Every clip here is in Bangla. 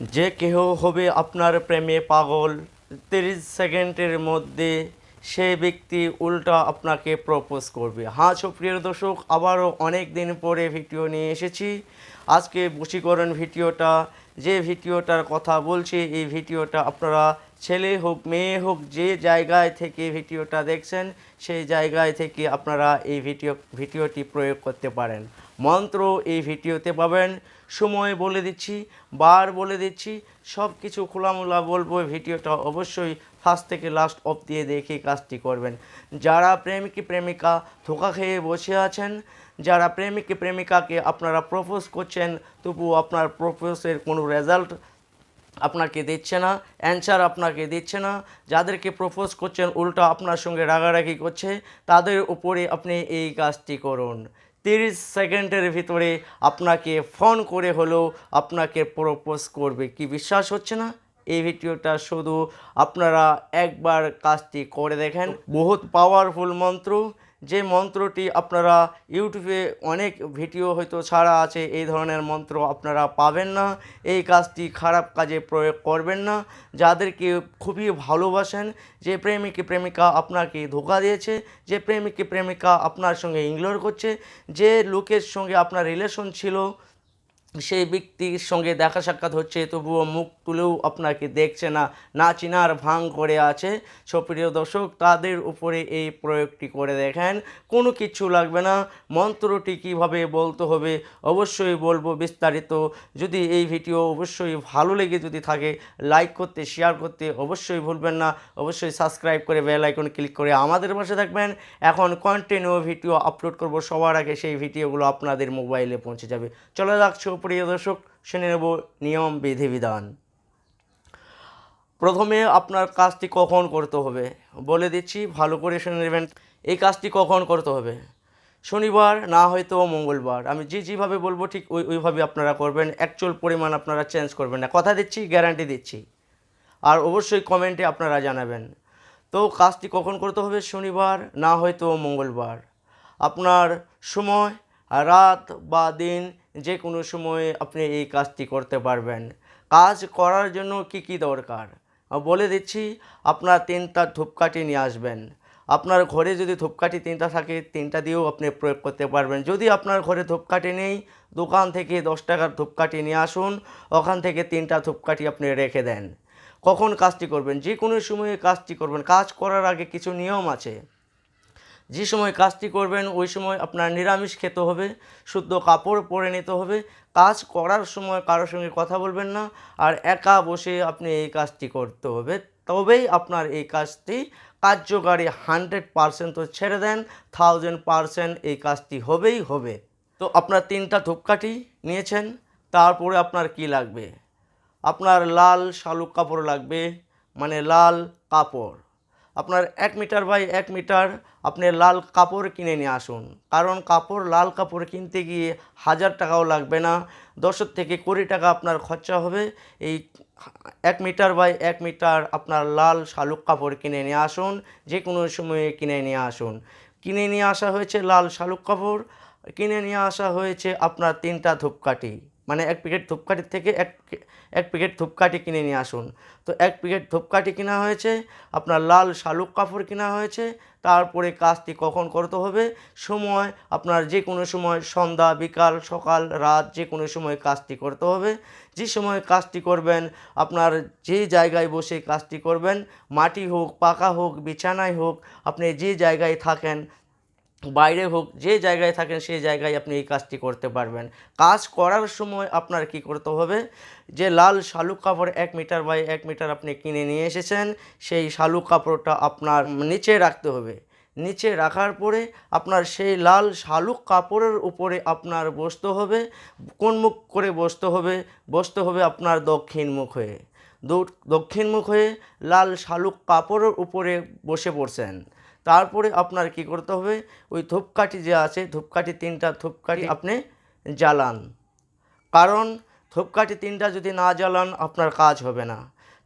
যে কেহ হবে আপনার প্রেমে পাগল, তিরিশ সেকেন্ডের মধ্যে সে ব্যক্তি উল্টা আপনাকে প্রপোজ করবে। হ্যাঁ সুপ্রিয় দর্শক, আবারও অনেক দিন পরে ভিডিও নিয়ে এসেছি। আজকে বশীকরণ ভিডিওটা, যে ভিডিওটার কথা বলছি, এই ভিডিওটা আপনারা ছেলে হোক, মেয়ে হোক, যে জায়গায় থেকে ভিডিওটা দেখছেন, সেই জায়গায় থেকে আপনারা এই ভিডিও, ভিডিওটি প্রয়োগ করতে পারেন। মন্ত্র এই ভিডিওতে পাবেন। সময় বলে দিচ্ছি, বার বলে দিচ্ছি সব কিছু খোলামোলা বলব। ভিডিওটা অবশ্যই ফার্স্ট থেকে লাস্ট অফ দিয়ে দেখে কাজটি করবেন। যারা প্রেমিক প্রেমিকা ধোকা খেয়ে বসে আছেন, যারা প্রেমিক প্রেমিকাকে আপনারা প্রপোজ করছেন তবুও আপনার প্রপোজের কোনো রেজাল্ট আপনাকে দিচ্ছে না অ্যান্সার আপনাকে দিচ্ছে না। যাদেরকে প্রপোজ করছেন, উল্টো আপনার সঙ্গে রাগারাগি করছে, তাদের উপরে আপনি এই কাজটি করুন। তিরিশ সেকেন্ডের ভিতরে আপনাকে ফোন করে হলেও আপনাকে প্রপোজ করবে। কি বিশ্বাস হচ্ছে না? এই ভিডিওটা শুধু আপনারা একবার কাজটি করে দেখেন। বহুত পাওয়ারফুল মন্ত্র। যে মন্ত্রটি আপনারা ইউটিউবে অনেক ভিডিও হয়তো ছাড়া আছে, এই ধরনের মন্ত্র আপনারা পাবেন না। এই কাজটি খারাপ কাজে প্রয়োগ করবেন না। যাদেরকে খুবই ভালোবাসেন, যে প্রেমিক প্রেমিকা আপনাকে ধোকা দিয়েছে, যে প্রেমিক প্রেমিকা আপনার সঙ্গে ইগনোর করছে, যে লোকের সঙ্গে আপনার রিলেশন ছিল সেই ব্যক্তির সঙ্গে দেখা সাক্ষাৎ হচ্ছে, তবুও মুখ তুলেও আপনাকে দেখছে না না চিনার ভাঙ করে আছে। সুপ্রিয় দর্শক, তাদের উপরে এই প্রয়োগটি করে দেখেন। কোনো কিছু লাগবে না, মন্ত্রটি কীভাবে বলতে হবে অবশ্যই বলব বিস্তারিত। যদি এই ভিডিও অবশ্যই ভালো লেগে যদি থাকে, লাইক করতে, শেয়ার করতে অবশ্যই ভুলবেন না। অবশ্যই সাবস্ক্রাইব করে বেল আইকন ক্লিক করে আমাদের পাশে থাকবেন। এখন কন্টিনিউ ভিডিও আপলোড করব, সবার আগে সেই ভিডিওগুলো আপনাদের মোবাইলে পৌঁছে যাবে। চলে যাচ্ছে প্রিয় দর্শক, শুনে নেব নিয়ম বিধিবিধান প্রথমে আপনার কাজটি কখন করতে হবে? বলে দিচ্ছি, ভালো করে শুনে নেবেন, এই কাজটি কখন করতে হবে? শনিবার, না হয়তো মঙ্গলবার। আমি যে যেভাবে বলব, ঠিক ওই, ওইভাবে আপনারা করবেন। অ্যাকচুয়াল পরিমাণ আপনারা চেঞ্জ করবেন না। কথা দিচ্ছি গ্যারান্টি দিচ্ছি। আর অবশ্যই কমেন্টে আপনারা জানাবেন। তো কাজটি কখন করতে হবে? শনিবার, না হয়তো মঙ্গলবার। আপনার সময়, রাত বা দিন যে কোনো সময়ে আপনি এই কাজটি করতে পারবেন। কাজ করার জন্য কি কি দরকার? বলে দিচ্ছি, আপনার তিনটা ধূপকাঠি নিয়ে আসবেন। আপনার ঘরে যদি ধূপকাঠি তিনটা থাকে, তিনটা দিয়েও আপনি প্রয়োগ করতে পারবেন। যদি আপনার ঘরে ধূপকাঠি নেই, দোকান থেকে দশ টাকার ধূপকাঠি নিয়ে আসুন, ওখান থেকে তিনটা ধূপকাঠি আপনি রেখে দেন। কখন কাজটি করবেন? যে কোনো সময়ে কাজটি করবেন। কাজ করার আগে কিছু নিয়ম আছে। যে সময় কাজটি করবেন, ওই সময় আপনার নিরামিষ খেতে হবে, শুদ্ধ কাপড় পরে নিতে হবে, কাজ করার সময় কারোর সঙ্গে কথা বলবেন না, আর একা বসে আপনি এই কাজটি করতে হবে। তবেই আপনার এই কাজটি কার্যকারী হান্ড্রেড পারসেন্ট তো ছেড়ে দেন, থাউজেন্ড পারসেন্ট এই কাজটি হবেই হবে। তো আপনার তিনটা ধূপকাঠি নিয়েছেন, তারপরে আপনার কি লাগবে? আপনার লাল শালুক কাপড় লাগবে মানে লাল কাপড়। আপনার এক মিটার বাই এক মিটার আপনি লাল কাপড় কিনে নিয়ে আসুন। কারণ কাপড়, লাল কাপড় কিনতে গিয়ে হাজার টাকাও লাগবে না। দশ থেকে কুড়ি টাকা আপনার খরচা হবে। এই এক মিটার বাই এক মিটার আপনার লাল শালুক কাপড় কিনে নিয়ে আসুন। যে কোনো সময়ে কিনে নিয়ে আসুন। কিনে নিয়ে আসা হয়েছে লাল শালুক কাপড়। কিনে নিয়ে আসা হয়েছে আপনার তিনটা ধূপকাঠি। মানে এক প্যাকেট ধূপকাঠির থেকে এক এক প্যাকেট ধূপকাঠি কিনে নিয়ে আসুন। তো এক প্যাকেট ধূপকাঠি কেনা হয়েছে, আপনার লাল শালুক কাপড় কেনা হয়েছে, তারপরে কাজটি কখন করতে হবে? সময়, আপনার যে কোনো সময় সন্ধ্যা, বিকাল, সকাল, রাত, যে কোনো সময় কাজটি করতে হবে। যে সময় কাজটি করবেন, আপনার যে জায়গায় বসে কাজটি করবেন, মাটি হোক, পাকা হোক, বিছানায় হোক, আপনি যে জায়গায় থাকেন বাইরে হোক, যে জায়গায় থাকেন সেই জায়গায় আপনি এই কাজটি করতে পারবেন। কাজ করার সময় আপনার কি করতে হবে? যে লাল শালুক কাপড় এক মিটার বাই এক মিটার আপনি কিনে নিয়ে এসেছেন, সেই শালুক কাপড়টা আপনার নিচে রাখতে হবে। নিচে রাখার পরে আপনার সেই লাল শালুক কাপড়ের উপরে আপনার বসতে হবে। কোন মুখ করে বসতে হবে? বসতে হবে আপনার দক্ষিণ মুখ হয়ে। দক্ষিণ মুখ হয়ে লাল শালুক কাপড়ের উপরে বসে পড়ছেন। তারপরে আপনার কি করতে হবে? ওই ধূপকাঠি যে আছে ধূপকাঠি তিনটা ধূপকাঠি আপনি জ্বালান। কারণ ধূপকাঠি তিনটা যদি না জ্বালান আপনার কাজ হবে না।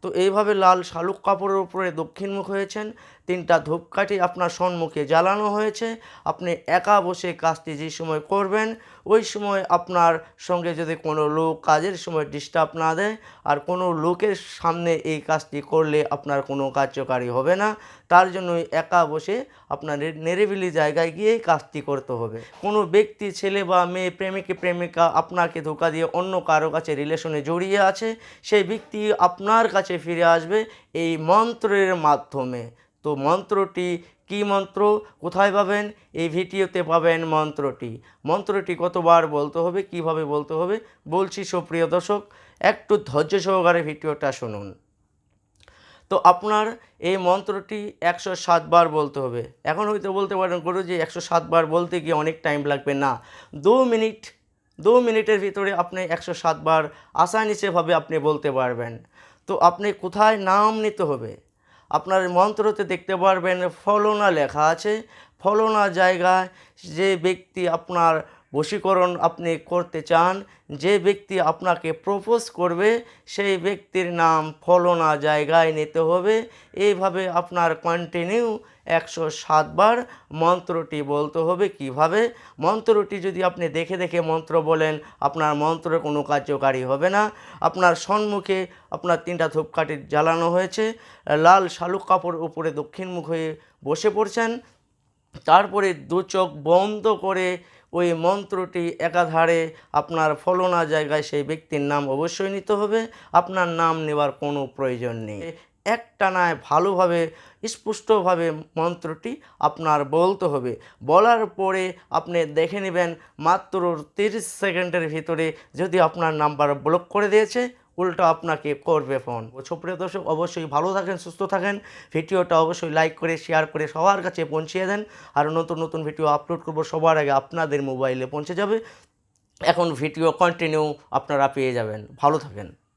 তো এইভাবে লাল শালুক কাপড়ের উপরে দক্ষিণমুখ হয়েছেন। তিনটা ধূপকাঠি আপনার সম্মুখে জ্বালানো হয়েছে। আপনি একা বসে কাজটি যে সময় করবেন, ওই সময় আপনার সঙ্গে যদি কোনো লোক কাজের সময় ডিস্টার্ব না দেয়, আর কোনো লোকের সামনে এই কাজটি করলে আপনার কোনো কার্যকারী হবে না। তার জন্যই একা বসে আপনার নিরিবিলি জায়গায় গিয়ে কাজটি করতে হবে। কোনো ব্যক্তি, ছেলে বা মেয়ে, প্রেমিক, প্রেমিকা আপনাকে ধোকা দিয়ে অন্য কারও কাছে রিলেশনে জড়িয়ে আছে। সেই ব্যক্তি আপনার কাছে ফিরে আসবে এই মন্ত্রের মাধ্যমে। তো মন্ত্রটি কি মন্ত্র? কোথায় পাবেন? এই ভিডিওতে পাবেন মন্ত্রটি। মন্ত্রটি কতবার বলতে হবে, কীভাবে বলতে হবে? বলছি সুপ্রিয় দর্শক, একটু ধৈর্য সহকারে ভিডিওটা শুনুন। তো আপনার এই মন্ত্রটি একশো সাতবার বলতে হবে। এখন হয়তো বলতে পারেন গুরু যে একশো সাতবার বলতে গিয়ে অনেক টাইম লাগবে। না, দু মিনিট, দু মিনিটের ভিতরে আপনি একশো সাতবার আসানিসেভাবে আপনি বলতে পারবেন। তো আপনি কোথায় নাম নিতে হবে? আপনার মন্ত্রতে দেখতে পারবেন ফলনা লেখা আছে। ফলনা জায়গায় যে ব্যক্তি আপনার বশীকরণ আপনি করতে চান, যে ব্যক্তি আপনাকে প্রপোজ করবে, সেই ব্যক্তির নাম ফলনা জায়গায় নিতে হবে। এইভাবে আপনার কন্টিনিউ একশো সাতবার মন্ত্রটি বলতে হবে। কীভাবে? মন্ত্রটি যদি আপনি দেখে দেখে মন্ত্র বলেন, আপনার মন্ত্র কোনো কার্যকারী হবে না। আপনার সম্মুখে আপনার তিনটা ধূপকাঠি জ্বালানো হয়েছে। লাল শালুক কাপড় উপরে দক্ষিণমুখ হয়ে বসে পড়ছেন। তারপরে দু চোখ বন্ধ করে ওই মন্ত্রটি একাধারে আপনার ফলনা জায়গায় সেই ব্যক্তির নাম অবশ্যই নিতে হবে। আপনার নাম নেওয়ার কোনো প্রয়োজন নেই। একটানায় ভালোভাবে, স্পষ্টভাবে মন্ত্রটি আপনার বলতে হবে। বলার পরে আপনি দেখে নেবেন মাত্র তিরিশ সেকেন্ডের ভিতরে যদি আপনার নাম্বার ব্লক করে দিয়েছে উল্টো আপনাকে করবে ফোন। সুপ্রিয় দর্শক, অবশ্যই ভালো থাকেন, সুস্থ থাকেন। ভিডিওটা অবশ্যই লাইক করে শেয়ার করে সবার কাছে পৌঁছিয়ে দেন। আর নতুন নতুন ভিডিও আপলোড করব সবার আগে আপনাদের মোবাইলে পৌঁছে যাবে। এখন ভিডিও কন্টিনিউ আপনারা পেয়ে যাবেন। ভালো থাকেন।